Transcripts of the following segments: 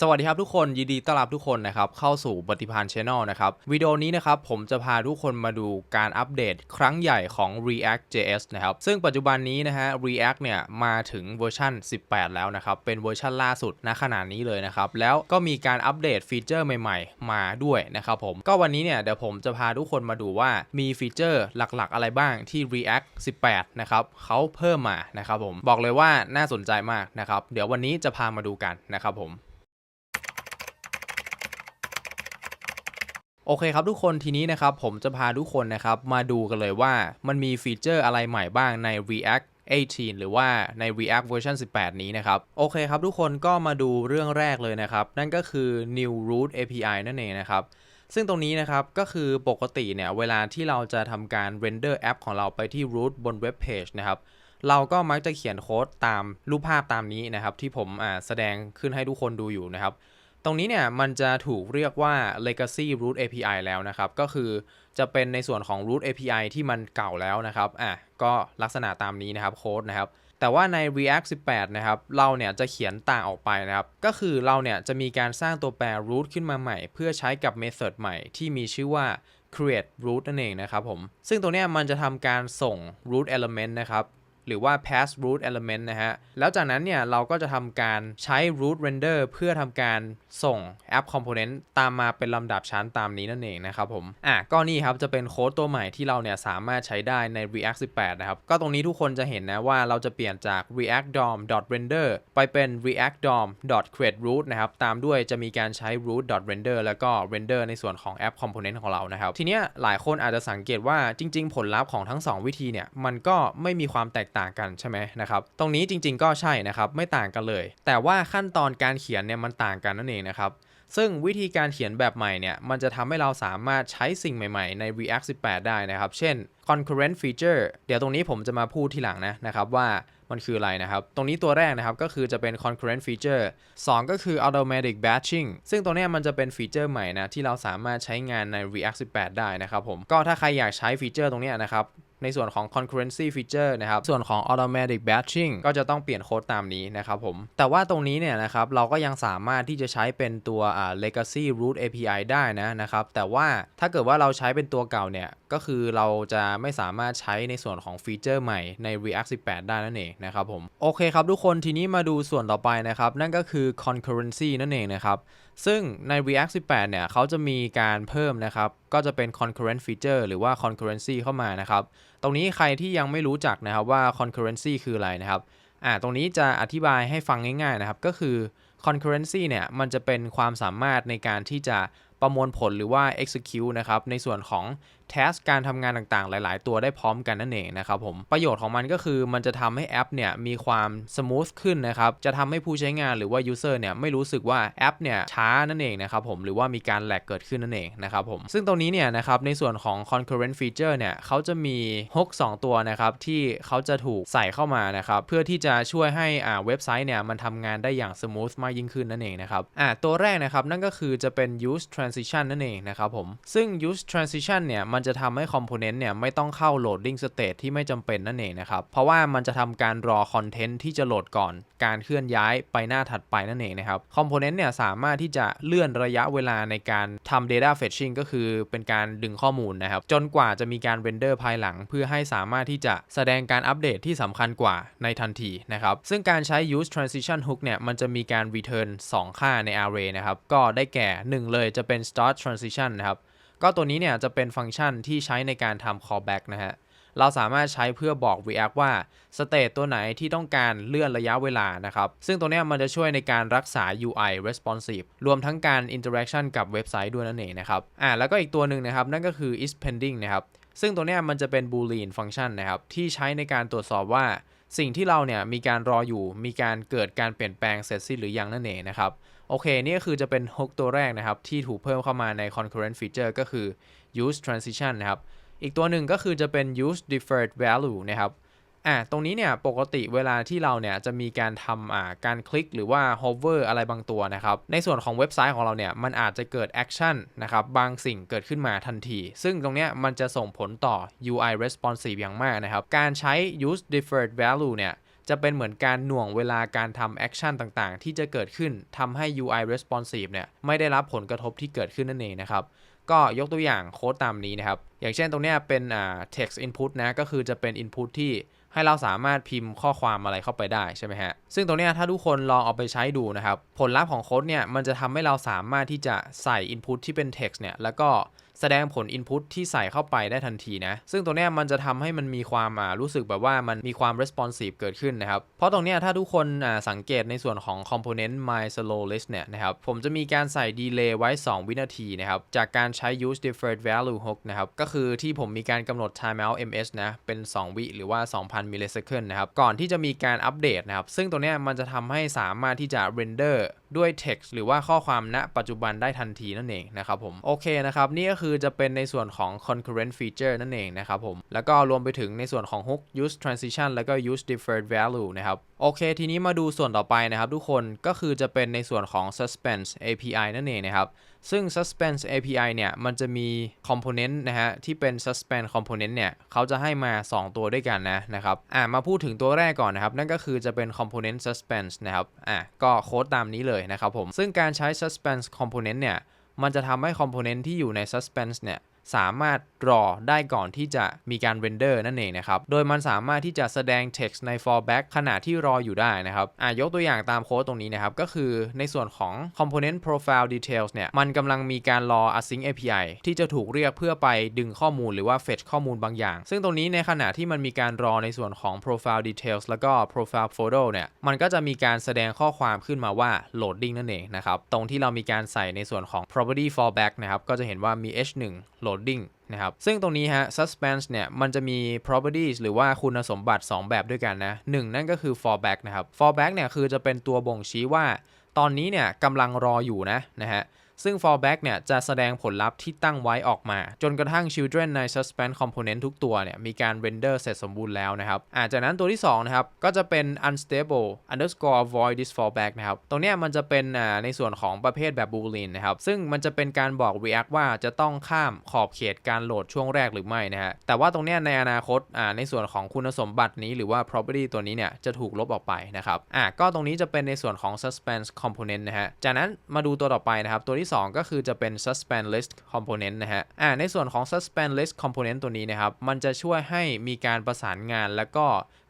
สวัสดีครับทุกคนยินดีต้อนรับทุกคนนะครับเข้าสู่ปฏิพันธ์ Channel นะครับวิดีโอนี้นะครับผมจะพาทุกคนมาดูการอัปเดตครั้งใหญ่ของ React JS นะครับซึ่งปัจจุบันนี้นะฮะ React เนี่ยมาถึงเวอร์ชัน18 แล้วนะครับเป็นเวอร์ชันล่าสุดณขณะนี้เลยนะครับแล้วก็มีการอัปเดตฟีเจอร์ใหม่ ๆ มาด้วยนะครับผมก็วันนี้เนี่ยเดี๋ยวผมจะพาทุกคนมาดูว่ามีฟีเจอร์หลักๆ อะไรบ้างที่ React 18 นะครับเขาเพิ่มมานะครับผมบอกเลยว่าน่าสนใจมากนะครับเดี๋ยววันนี้จะพามาดูกันนะครับผม โอเคครับทุกคนทีนี้นะครับผมจะพาทุกคนนะครับมาดูกันเลยว่ามันมีฟีเจอร์อะไรใหม่บ้างใน React 18 หรือว่าใน React เวอร์ชัน18 นี้นะครับ โอเคครับทุกคนก็มาดูเรื่องแรกเลยนะครับ นั่นก็คือ New Root API นั่นเองนะครับ ซึ่งตรงนี้นะครับก็คือปกติเนี่ย เวลาที่เราจะทำการ render แอปของเราไปที่ root บนเว็บเพจนะครับ เราก็มักจะเขียนโค้ดตามรูปภาพตามนี้นะครับ ที่ผมอ่าแสดงขึ้นให้ทุกคนดูอยู่นะครับ ตรงนี้เนี่ยมันจะถูกเรียกว่า legacy root API แล้วนะครับ ก็คือจะเป็นในส่วนของ root API ที่มันเก่าแล้วนะครับ อะ ก็ลักษณะตามนี้นะครับโค้ดนะครับ แต่ว่าใน React 18 นะครับ เราเนี่ยจะเขียนต่างออกไปนะครับ ก็คือเราเนี่ยจะมีการสร้างตัวแปร root ขึ้นมาใหม่ เพื่อใช้กับ method ใหม่ที่มีชื่อว่า create root นั่นเองนะครับผม ซึ่งตรงเนี้ยมันจะทำการส่ง root element นะครับ หรือว่า pass root element นะฮะ แล้วจากนั้นเนี่ยเราก็จะทำการใช้ root render เพื่อทำการส่ง app component ตามมาเป็นลำดับชั้นตามนี้นั่นเองนะครับผม อะก็นี่ครับจะเป็นโค้ดตัวใหม่ที่เราเนี่ยสามารถใช้ได้ใน React 18 นะครับ ก็ตรงนี้ทุกคนจะเห็นนะว่าเราจะเปลี่ยนจาก react dom render ไปเป็น react dom create root นะครับ ตามด้วยจะมีการใช้ root render แล้วก็ render ในส่วนของ app component ของเรานะครับ ทีเนี้ยหลายคนอาจจะสังเกตว่าจริง ๆ ผลลัพธ์ของทั้ง 2 วิธีเนี่ยมันก็ไม่มีความแตกต่างกันใช่ไหมนะครับตรงนี้จริง ๆ ก็ใช่นะครับไม่ต่างกันเลย แต่ว่าขั้นตอนการเขียนเนี่ยมันต่างกันนั่นเองนะครับซึ่งวิธีการเขียนแบบใหม่เนี่ย มันจะทำให้เราสามารถใช้สิ่งใหม่ๆ ใน React 18 ได้นะครับ เช่น concurrent feature เดี๋ยวตรงนี้ผมจะมาพูดทีหลังนะนะครับว่ามันคืออะไรนะครับ ตรงนี้ตัวแรกนะครับก็คือจะเป็น concurrent feature 2 ก็คือ automatic batching ซึ่งตรงนี้มันจะเป็นฟีเจอร์ใหม่นะที่เราสามารถใช้งานใน React 18 ได้นะครับผม ก็ถ้าใครอยากใช้ฟีเจอร์ตรงนี้นะครับในส่วนของ concurrency feature นะครับ ส่วนของ automatic batching ก็จะต้องเปลี่ยนโค้ดตามนี้นะครับผม แต่ว่าตรงนี้เนี่ยนะครับ เราก็ยังสามารถที่จะใช้เป็นตัว legacy root API ได้นะนะครับ แต่ว่าถ้าเกิดว่าเราใช้เป็นตัวเก่าเนี่ย ก็คือเราจะไม่สามารถใช้ในส่วนของฟีเจอร์ใหม่ใน React 18 ได้นั่นเองนะครับผม โอเคครับทุกคน ทีนี้มาดูส่วนต่อไปนะครับ นั่นก็คือ concurrency นั่นเองนะครับ ซึ่งใน React 18 เนี่ยเขาจะมีการเพิ่มนะครับ ก็จะเป็น concurrent feature หรือว่า concurrency เข้ามานะครับ ตรงนี้ใครที่ยังไม่รู้จักนะครับว่า concurrency คืออะไรนะครับ อ่า ตรงนี้จะอธิบายให้ฟังง่ายๆนะครับ ก็คือ concurrency เนี่ยมันจะเป็นความสามารถในการที่จะประมวลผลหรือว่า execute นะครับ ในส่วนของ task การทำงานต่างๆ หลาย ๆ ตัวได้พร้อมกันนั่นเองนะครับผมประโยชน์ของมันก็คือมันจะทำให้แอปเนี่ยมีความ smooth ขึ้นนะครับจะทำให้ผู้ใช้งานหรือว่า user เนี่ยไม่รู้สึกว่าแอปเนี่ยช้านั่นเองนะครับผมหรือว่ามีการแลกเกิดขึ้นนั่นเองนะครับผมซึ่งตรงนี้เนี่ยนะครับในส่วนของ concurrent feature เนี่ยเขาจะมี hook 2ตัวนะครับที่เขาจะถูกใส่เข้ามานะครับเพื่อที่จะช่วยให้อ่าเว็บไซต์เนี่ยมันทำงานได้อย่าง smooth มากยิ่งขึ้นนั่นเองนะครับอ่าตัวแรกนะครับนั่นก็คือจะเป็น use transition นั่นเองนะครับผมซึ่ง use transition เนี่ยมันจะทำให้ component เนี่ยไม่ต้องเข้า loading state ที่ไม่จำเป็นนั่นเองนะครับ เพราะว่ามันจะทำการรอ content ที่จะโหลดก่อน การเคลื่อนย้ายไปหน้าถัดไปนั่นเองนะครับ component เนี่ยสามารถที่จะเลื่อนระยะเวลาในการทำ data fetching ก็คือเป็นการดึงข้อมูลนะครับ จนกว่าจะมีการ render ภายหลัง เพื่อให้สามารถที่จะแสดงการอัปเดตที่สำคัญกว่าในทันทีนะครับ ซึ่งการใช้ use transition hook เนี่ยมันจะมีการ return 2 ค่าใน array นะครับ ก็ได้แก่ 1 เลยจะเป็น start transition นะครับ ก็ตัวนี้เนี่ยจะเป็นฟังก์ชันที่ใช้ในการทำ callback นะฮะ เราสามารถใช้เพื่อบอก React ว่า state ตัวไหนที่ต้องการเลื่อนระยะเวลานะครับ ซึ่งตัวนี้มันจะช่วยในการรักษา UI responsive รวมทั้งการ interaction กับเว็บไซต์ด้วยนั่นเองนะครับ อ่าแล้วก็อีกตัวหนึ่งนะครับ นั่นก็คือ is pending นะครับ ซึ่งตัวนี้มันจะเป็น boolean function นะครับที่ใช้ในการตรวจสอบว่า สิ่งที่เราเนี่ยมีการรออยู่มีการเกิดการเปลี่ยนแปลงเสร็จสิ้นหรือยังนั่นเองนะครับโอเค นี่ก็คือจะเป็นฮักตัวแรกนะครับ ที่ถูกเพิ่มเข้ามาใน concurrent feature ก็คือ use transition นะครับ อีกตัวหนึ่งก็คือจะเป็น use deferred value นะครับ อ่าตรงนี้เนี่ยปกติเวลาที่เราเนี่ยจะมีการทำอ่าการคลิกหรือว่า hover อะไรบางตัวนะครับในส่วนของเว็บไซต์ของเราเนี่ยมันอาจจะเกิด action นะครับบางสิ่งเกิดขึ้นมาทันที ซึ่งตรงเนี้ยมันจะส่งผลต่อ UI responsive อย่างมากนะครับการใช้ use deferred value เนี่ยจะเป็นเหมือนการหน่วงเวลาการทำแอคชั่นต่างๆ ที่จะเกิดขึ้นทำให้ UI responsive เนี่ยไม่ได้รับผลกระทบที่เกิดขึ้นนั่นเองนะครับก็ยกตัวอย่างโค้ดตามนี้นะครับ อย่างเช่นตรงเนี้ยเป็นอ่า text input นะ ก็คือจะเป็น input ที่ ให้เราสามารถพิมพ์ข้อความอะไรเข้าไปได้ใช่ไหมฮะ ซึ่งตรงนี้ถ้าทุกคนลองเอาไปใช้ดูนะครับ ผลลัพธ์ของโค้ดเนี่ย มันจะทำให้เราสามารถที่จะใส่ input ที่เป็น text เนี่ย แล้วก็ แสดงผล Input ที่ใส่เข้าไปได้ทันทีนะ ซึ่งตรงนี้มันจะทำให้มันมีความรู้สึกแบบว่ามันมีความ responsive เกิดขึ้นนะครับ เพราะตรงนี้ถ้าทุกคนสังเกตในส่วนของ component my slow list เนี่ยนะครับผมจะมีการใส่ delay ไว้ 2 วินาทีนะครับ จากการใช้ use deferred value hook นะครับ ก็คือที่ผมมีการกำหนด timeout ms นะ เป็น 2 วิหรือว่า 2,000 millisecond นะครับ ก่อนที่จะมีการอัปเดตนะครับ ซึ่งตรงนี้มันจะทำให้สามารถที่จะ render ด้วย text หรือว่าข้อความณปัจจุบันได้ทันทีนั่นเองนะครับผมโอเคนะครับนี่ก็คือือจะเป็นในส่วนของ concurrent feature นั่นเองนะครับผม แล้วก็รวมไปถึงในส่วนของ hook use transition แล้วก็ use deferred value นะครับ โอเค ทีนี้มาดูส่วนต่อไปนะครับทุกคน ก็คือจะเป็นในส่วนของ suspense API นั่นเองนะครับ ซึ่ง suspense API เนี่ย มันจะมี component นะฮะ ที่เป็น suspense component เนี่ย เขาจะให้มา 2 ตัวด้วยกันนะนะครับ อ่า มาพูดถึงตัวแรกก่อนนะครับ นั่นก็คือจะเป็น component suspense นะครับ อะก็โค้ดตามนี้เลยนะครับผม ซึ่งการใช้ suspense component เนี่ย มันจะทำให้คอมโพเนนต์ที่อยู่ใน Suspense เนี่ย สามารถรอได้ก่อนที่จะมีการเรนเดอร์นั่นเองนะครับ โดยมันสามารถที่จะแสดง text ใน fallback ขณะที่รออยู่ได้นะครับอะยกตัวอย่างตามโค้ดตรงนี้นะครับ ก็คือในส่วนของ component profile details เนี่ย มันกำลังมีการรอ async API ที่จะถูกเรียกเพื่อไปดึงข้อมูลหรือว่า fetch ข้อมูลบางอย่าง ซึ่งตรงนี้ในขณะที่มันมีการรอในส่วนของ profile details แล้วก็ profile photo เนี่ย มันก็จะมีการแสดงข้อความขึ้นมาว่า loading นั่นเองนะครับ ตรงที่เรามีการใส่ในส่วนของ property fallback นะครับ ก็จะเห็นว่ามี h1 loading นะครับ ซึ่งตรงนี้ฮะ suspense เนี่ย มันจะมี properties หรือว่าคุณสมบัติ 2 แบบด้วยกันนะหนึ่งนั่นก็คือ fallback นะครับ fallback เนี่ย คือจะเป็นตัวบ่งชี้ว่า ตอนนี้เนี่ยกำลังรออยู่นะนะฮะ ซึ่ง fallback เนี่ยจะแสดงผลลัพธ์ที่ตั้งไว้ออกมา จนกระทั่ง children ใน suspend component ทุกตัวเนี่ยมีการ render เสร็จสมบูรณ์แล้วนะครับอาจากนั้นตัวที่2นะครับก็จะเป็น unstable underscore void this fallback นะครับตรงเนี้ยมันจะเป็นในส่วนของประเภทแบบ boolean นะครับซึ่งมันจะเป็นการบอก react ว่าจะต้องข้ามขอบเขตการโหลดช่วงแรกหรือไม่นะฮะแต่ว่าตรงเนี้ยในอนาคตอ่าในส่วนของคุณสมบัตินี้หรือว่า property ตัวนี้เนี่ยจะถูกลบออกไปนะครับอะก็ตรงนี้จะเป็นในส่วนของ suspense component นะฮะจากนั้นมาดูตัวต่อไปนะครับตัวที่ที่ 2 ก็คือจะเป็น suspend list component นะฮะอ่าในส่วนของ suspend list component ตัวนี้นะครับ มันจะช่วยให้มีการประสานงานแล้วก็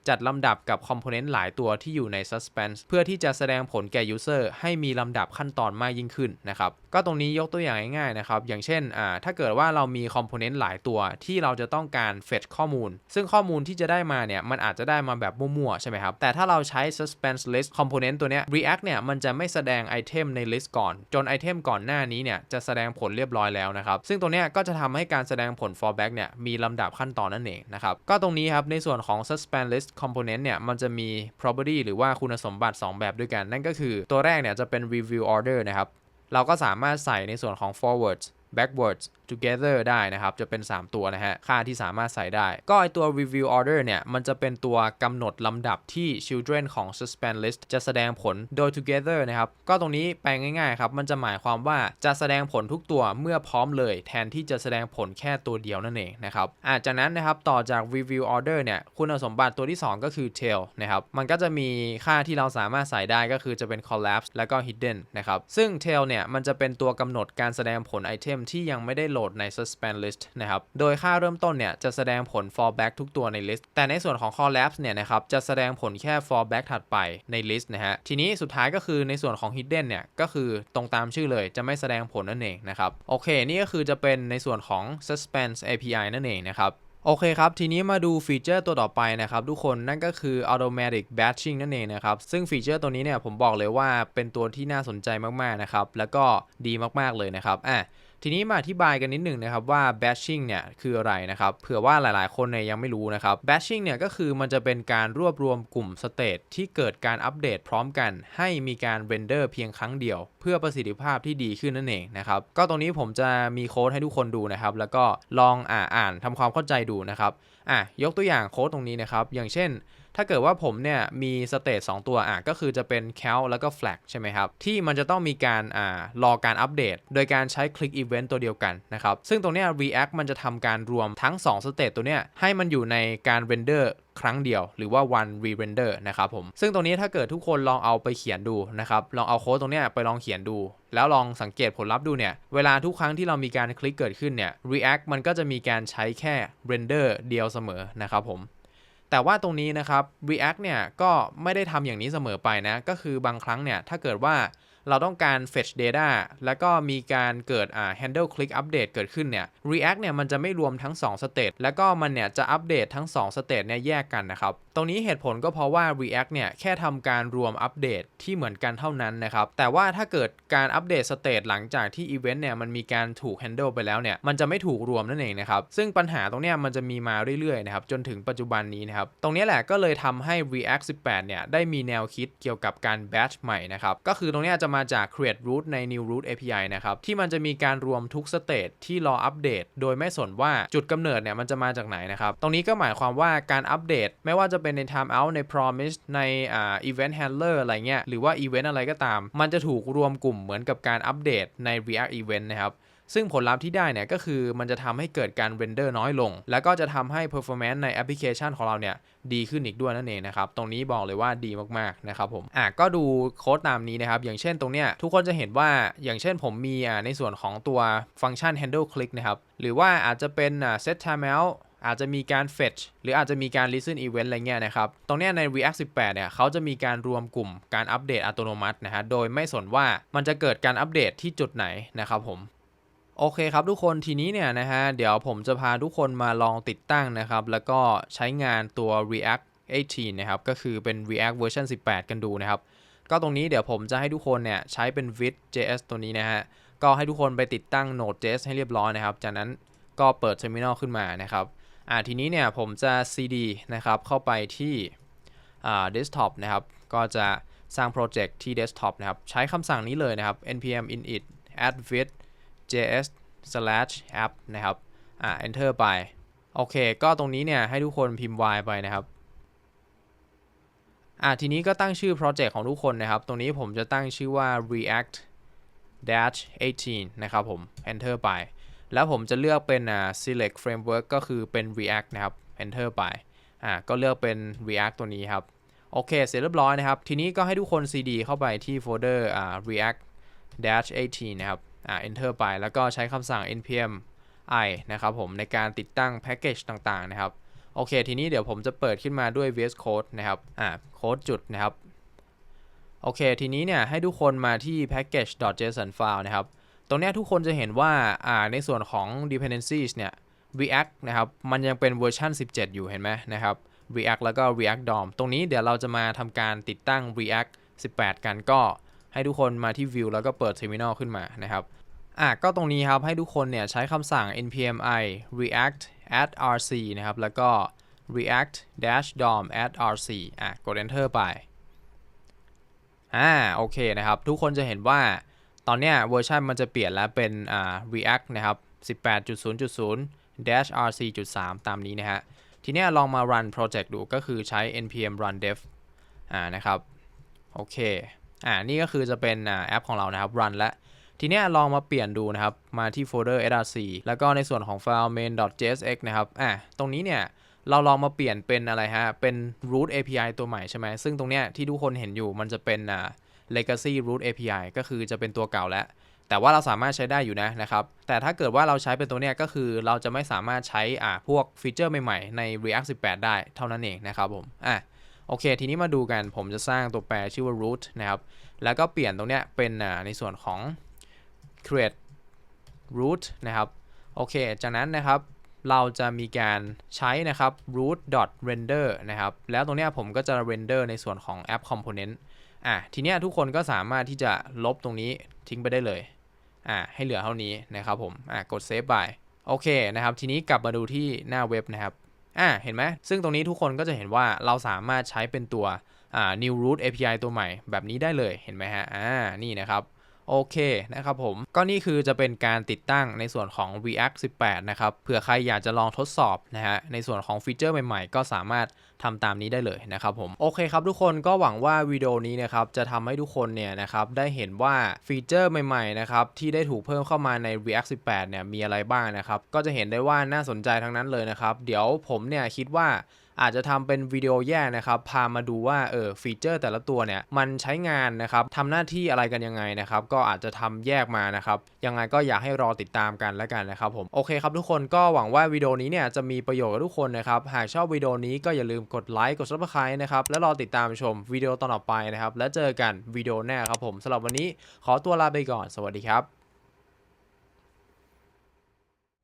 จัดลำดับกับคอมโพเนนต์หลายตัวที่อยู่ใน suspense เพื่อที่จะแสดงผลแก่ user ให้มีลำดับขั้นตอนมากยิ่งขึ้นนะครับ ก็ตรงนี้ยกตัวอย่างง่ายๆนะครับ อย่างเช่นอ่าถ้าเกิดว่าเรามีคอมโพเนนต์หลายตัวที่เราจะต้องการ fetch ข้อมูล ซึ่งข้อมูลที่จะได้มาเนี่ย มันอาจจะได้มาแบบมั่วๆ ใช่ไหมครับ แต่ถ้าเราใช้ suspense list component ตัวเนี้ย react เนี่ย มันจะไม่แสดงไอเทมใน list ก่อน จนไอเทมก่อนหน้านี้เนี่ย จะแสดงผลเรียบร้อยแล้วนะครับ ซึ่งตรงเนี้ยก็จะทำให้การแสดงผล fallback เนี่ย มีลำดับขั้นตอนนั่นเองนะครับ ก็ตรงนี้ครับ ในส่วนของ suspend list component เนี่ยมันจะมี property หรือว่าคุณสมบัติ 2 แบบด้วยกัน นั่นก็คือตัวแรกเนี่ยจะเป็น review order นะครับ เราก็สามารถใส่ในส่วนของ forwards backwards together ได้นะครับ จะเป็น 3 ตัวนะฮะ ค่าที่สามารถใส่ได้ ก็ไอตัว review order เนี่ย มันจะเป็นตัวกำหนดลำดับที่ children ของ suspend list จะแสดงผลโดย together นะครับ ก็ตรงนี้แปลงง่ายๆครับ มันจะหมายความว่าจะแสดงผลทุกตัวเมื่อพร้อมเลย แทนที่จะแสดงผลแค่ตัวเดียวนั่นเองนะครับอาจากนั้นนะครับ ต่อจาก review order เนี่ย คุณสมบัติตัวที่ 2 ก็คือ tail นะครับ มันก็จะมีค่าที่เราสามารถใส่ได้ก็คือจะเป็น collapse แล้วก็ hidden นะครับ ซึ่ง tail เนี่ย มันจะเป็นตัวกำหนดการแสดงผลไอเทมที่ยังไม่ได้โหลดใน suspend list นะครับ โดยค่าเริ่มต้นเนี่ยจะแสดงผล fallback ทุกตัวใน list แต่ในส่วนของ collapse เนี่ยนะครับจะแสดงผลแค่ fallback ถัดไปใน list นะฮะ ทีนี้สุดท้ายก็คือในส่วนของ hidden เนี่ยก็คือตรงตามชื่อเลยจะไม่แสดงผลนั่นเองนะครับ โอเค นี่ก็คือจะเป็นในส่วนของ suspense API นั่นเองนะครับโอเคครับ ทีนี้มาดูฟีเจอร์ตัวต่อไปนะครับ ทุกคนนั่นก็คือ automatic batching นั่นเองนะครับ ซึ่งฟีเจอร์ตัวนี้เนี่ยผมบอกเลยว่าเป็นตัวที่น่าสนใจมาก ๆ นะครับ แล้วก็ดีมาก ๆ เลยนะครับอะ ทีนี้มาอธิบายกันนิดหนึ่งนะครับว่า batching เนี่ยคืออะไรนะครับเผื่อว่าหลายๆ คนเนี่ยยังไม่รู้นะครับ batching เนี่ยก็คือมันจะเป็นการรวบรวมกลุ่มสเตตที่เกิดการอัปเดตพร้อมกัน ให้มีการเรนเดอร์เพียงครั้งเดียว เพื่อประสิทธิภาพที่ดีขึ้นนั่นเองนะครับก็ตรงนี้ผมจะมีโค้ดให้ทุกคนดูนะครับแล้วก็ลองอ่าอ่านทำความเข้าใจดูนะครับอะยกตัวอย่างโค้ดตรงนี้นะครับอย่างเช่น ถ้าเกิดว่าผมเนี่ยมีสเตตสตัวอะก็คือจะเป็น cal แล้วก็ flag ใช่ไหมครับ ที่มันจะต้องมีการอ่ารอการอัปเดต โดยการใช้คลิก event ตัวเดียวกันนะครับ ซึ่งตรงเนี้ย react มันจะทำการรวมทั้ง 2 สเตตตัวเนี้ยให้มันอยู่ในการ render ครั้งเดียวหรือว่า one re-render นะครับผม ซึ่งตรงนี้ถ้าเกิดทุกคนลองเอาไปเขียนดูนะครับ ลองเอาโค้ดตรงนี้ไปลองเขียนดู แล้วลองสังเกตผลลัพธ์ดูเนี่ย เวลาทุกครั้งที่เรามีการคลิกเกิดขึ้นเนี่ย React มันก็จะมีการใช้แค่ render เดียวเสมอนะครับผม แต่ว่าตรงนี้นะครับ React เนี่ยก็ไม่ได้ทำอย่างนี้เสมอไปนะ ก็คือบางครั้งเนี่ยถ้าเกิดว่า เราต้องการ fetch data แล้วก็มีการเกิดอ่า handle click update เกิดขึ้นเนี่ย React เนี่ยมันจะไม่รวมทั้ง 2 state แล้วก็มันเนี่ยจะอัปเดตทั้ง 2 state เนี่ยแยกกันนะครับ ตรงนี้เหตุผลก็เพราะว่า React เนี่ยแค่ทำการรวมอัปเดตที่เหมือนกันเท่านั้นนะครับ แต่ว่าถ้าเกิดการอัปเดต state หลังจากที่ event เนี่ยมันมีการถูก handle ไปแล้วเนี่ยมันจะไม่ถูกรวมนั่นเองนะครับ ซึ่งปัญหาตรงเนี้ยมันจะมีมาเรื่อยๆนะครับจนถึงปัจจุบันนี้นะครับ ตรงนี้แหละก็เลยทำให้ React 18 เนี่ยได้มีแนวคิดเกี่ยวกับการ batch ใหม่นะครับ ก็คือตรงเนี้ยจะมาจาก create root ใน new root API นะครับที่มันจะมีการรวมทุกสเตทที่รออัปเดต โดยไม่สนว่าจุดกำเนิดเนี่ยมันจะมาจากไหนนะครับ ตรงนี้ก็หมายความว่าการอัปเดต ไม่ว่าจะเป็นใน timeout ใน promise ในอ่า event handler อะไรเงี้ยหรือว่า event อะไรก็ตาม มันจะถูกรวมกลุ่มเหมือนกับการอัปเดตใน React event นะครับ ซึ่งผลลัพธ์ที่ได้เนี่ยก็คือมันจะทำให้เกิดการเรนเดอร์น้อยลง แล้วก็จะทำให้ performance ในแอปพลิเคชันของเราเนี่ยดีขึ้นอีกด้วยนั่นเองนะครับ ตรงนี้บอกเลยว่าดีมากๆนะครับผมอะก็ดูโค้ดตามนี้นะครับ อย่างเช่นตรงเนี้ยทุกคนจะเห็นว่าอย่างเช่นผมมีอ่าในส่วนของตัวฟังก์ชัน handle click นะครับ หรือว่าอาจจะเป็นอ่า set timeout อาจจะมีการ fetch หรืออาจจะมีการ listen event อะไรเงี้ยนะครับ ตรงเนี้ยใน React 18 เนี่ยเขาจะมีการรวมกลุ่มการอัปเดตอัตโนมัตินะฮะ โดยไม่สนว่ามันจะเกิดการอัปเดตที่จุดไหนนะครับผม โอเคครับทุกคนทีนี้เนี่ยนะฮะเดี๋ยวผมจะพาทุกคนมาลองติดตั้งนะครับ แล้วก็ใช้งานตัว React 18 นะครับ ก็คือเป็น React เวอร์ชัน18 กันดูนะครับ ก็ตรงนี้เดี๋ยวผมจะให้ทุกคนเนี่ยใช้เป็น Vue.js ตัวนี้นะฮะ ก็ให้ทุกคนไปติดตั้ง Node.js ให้เรียบร้อยนะครับ จากนั้นก็เปิด Terminal ขึ้นมานะครับอ่าทีนี้เนี่ยผมจะ cd นะครับ เข้าไปที่อ่า desktop นะครับ ก็จะสร้างโปรเจกต์ที่ desktop นะครับ ใช้คำสั่งนี้เลยนะครับ npm init add with js slash app นะครับอ่า enter ไป โอเค ก็ตรงนี้เนี่ยให้ทุกคนพิมพ์ y ไปนะครับอ่าทีนี้ก็ตั้งชื่อโปรเจกต์ของทุกคนนะครับ ตรงนี้ผมจะตั้งชื่อว่า react dash 18นะครับผม enter ไป แล้วผมจะเลือกเป็นอ่า select framework ก็คือเป็น react นะครับ enter ไปอ่าก็เลือกเป็น react ตัวนี้ครับ โอเค เสร็จเรียบร้อยนะครับ ทีนี้ก็ให้ทุกคน cd เข้าไปที่โฟลเดอร์อ่า react dash 18นะครับ อ่า enter ไป แล้วก็ใช้คำสั่ง npm i นะครับผมในการติดตั้งแพ็กเกจต่างๆนะครับ โอเค ทีนี้เดี๋ยวผมจะเปิดขึ้นมาด้วย VS Code นะครับ อ่า โค้ดจุดนะครับ โอเค ทีนี้เนี่ยให้ทุกคนมาที่ package.json file นะครับ ตรงนี้ทุกคนจะเห็นว่า อ่า ในส่วนของ dependencies เนี่ย React นะครับ มันยังเป็นเวอร์ชัน17 อยู่เห็นไหมนะครับ React แล้วก็ React DOM ตรงนี้เดี๋ยวเราจะมาทำการติดตั้ง React 18 กันก็ให้ทุกคนมาที่ View แล้วก็เปิด Terminal ขึ้นมานะครับ อะก็ตรงนี้ครับให้ทุกคนเนี่ยใช้คำสั่ง npm i react add rc นะครับ แล้วก็ react dash dom add rc อะกด enter ไป อ่าโอเคนะครับ ทุกคนจะเห็นว่าตอนเนี้ยเวอร์ชันมันจะเปลี่ยนแล้วเป็นอ่า react นะครับ 18.0.0 dash rc.3 ตามนี้นะฮะ ทีเนี้ยลองมา run project ดูก็คือใช้ npm run dev อ่านะครับ โอเค อ่านี่ก็คือจะเป็นอ่าแอปของเรานะครับ run แล้ว ทีเนี้ยลองมาเปลี่ยนดูนะครับ มาที่โฟลเดอร์ src แล้วก็ในส่วนของไฟล์ main.jsx นะครับอะตรงนี้เนี่ยเราลองมาเปลี่ยนเป็นอะไรฮะ เป็น root API ตัวใหม่ใช่ไหม ซึ่งตรงเนี้ยที่ทุกคนเห็นอยู่มันจะเป็นอ่า legacy root API ก็คือจะเป็นตัวเก่าแล้ว แต่ว่าเราสามารถใช้ได้อยู่นะนะครับ แต่ถ้าเกิดว่าเราใช้เป็นตัวเนี้ยก็คือเราจะไม่สามารถใช้อ่าพวกฟีเจอร์ใหม่ๆ ใน React 18 ได้เท่านั้นเองนะครับผม อะโอเค ทีนี้มาดูกันผมจะสร้างตัวแปรชื่อว่า root นะครับ แล้วก็เปลี่ยนตรงเนี้ยเป็นอ่าในส่วนของ create root นะครับ โอเค จากนั้นนะครับ เราจะมีการใช้นะครับ root render นะครับ แล้วตรงนี้ผมก็จะ render ในส่วนของ app component อะ ทีนี้ทุกคนก็สามารถที่จะลบตรงนี้ทิ้งไปได้เลย อะ ให้เหลือเท่านี้นะครับผม อะ กด save by โอเคนะครับ ทีนี้กลับมาดูที่หน้าเว็บนะครับ อะ เห็นไหม ซึ่งตรงนี้ทุกคนก็จะเห็นว่าเราสามารถใช้เป็นตัว new root API ตัวใหม่แบบนี้ได้เลย เห็นไหมฮะ อ่า นี่นะครับ โอเคนะครับผม ก็นี่คือจะเป็นการติดตั้งในส่วนของ React 18 นะครับ เผื่อใครอยากจะลองทดสอบนะฮะ ในส่วนของฟีเจอร์ใหม่ๆ ก็สามารถทำตามนี้ได้เลยนะครับผม โอเคครับทุกคนก็หวังว่าวิดีโอนี้นะครับจะทำให้ทุกคนเนี่ยนะครับได้เห็นว่าฟีเจอร์ใหม่ๆนะครับที่ได้ถูกเพิ่มเข้ามาใน React 18 เนี่ยมีอะไรบ้างนะครับ ก็จะเห็นได้ว่าน่าสนใจทั้งนั้นเลยนะครับ เดี๋ยวผมเนี่ยคิดว่า อาจจะทำเป็นวิดีโอแยกนะครับ พามาดูว่าเออฟีเจอร์แต่ละตัวเนี่ยมันใช้งานนะครับทำหน้าที่อะไรกันยังไงนะครับ ก็อาจจะทำแยกมานะครับ ยังไงก็อยากให้รอติดตามกันแล้วกันนะครับผมโอเคครับทุกคนก็หวังว่าวิดีโอนี้เนี่ยจะมีประโยชน์กับทุกคนนะครับ หากชอบวิดีโอนี้ก็อย่าลืมกดไลค์กด subscribe นะครับแล้วรอติดตามชมวิดีโอต่อไปนะครับ แล้วเจอกันวิดีโอหน้าครับผมสำหรับวันนี้ขอตัวลาไปก่อนสวัสดีครับ